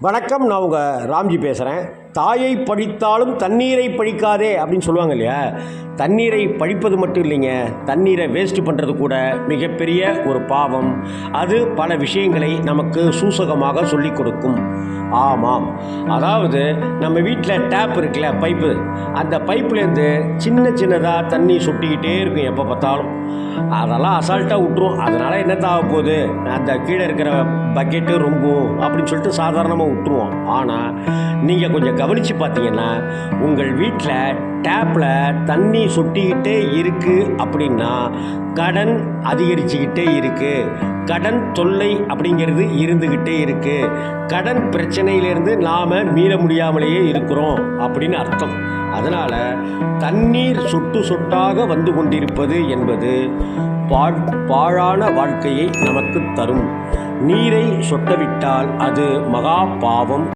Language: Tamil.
வணக்கம் நான் உங்கள் ராம்ஜி பேசுகிறேன் தாயை பழித்தாலும் தண்ணீரை பழிக்காதே அப்படின்னு சொல்லுவாங்க இல்லையா? தண்ணீரை பழிப்பது மட்டும் இல்லைங்க தண்ணீரை வேஸ்ட் பண்ணுறது கூட மிகப்பெரிய ஒரு பாவம். அது பல விஷயங்களை நமக்கு சூசகமாக சொல்லிக் கொடுக்கும். ஆமாம். அதாவது நம்ம வீட்டில் டேப் இருக்குல்ல பைப்பு. அந்த பைப்லேருந்து சின்ன சின்னதாக தண்ணி சுட்டிக்கிட்டே இருக்கும் எப்போ பார்த்தாலும். அதெல்லாம் அசால்ட்டாக விட்டுரும். அதனால் என்னத்தாக போகுது? அந்த கீழே இருக்கிற பக்கெட்டு ரொம்பும் அப்படின்னு சொல்லிட்டு சாதாரணமாக விட்டுருவோம். ஆனால் நீங்கள் கொஞ்சம் கவனித்து பார்த்தீங்கன்னா உங்கள் வீட்டில் டேப்பில் தண்ணி சொட்டிக்கிட்டே இருக்குது அப்படின்னா கடன் அதிகரிச்சுக்கிட்டே இருக்குது கடன் தொல்லை அப்படிங்கிறது இருந்துக்கிட்டே இருக்குது கடன் பிரச்சனையிலேருந்து நாம் மீள முடியாமலேயே இருக்கிறோம் அப்படின்னு அர்த்தம். அதனால் தண்ணீர் சொட்டு சொட்டாக வந்து கொண்டிருப்பது என்பது பாழ் பாழான வாழ்க்கையை நமக்கு தரும். நீரை சொட்டவிட்டால் அது மகா பாவம்.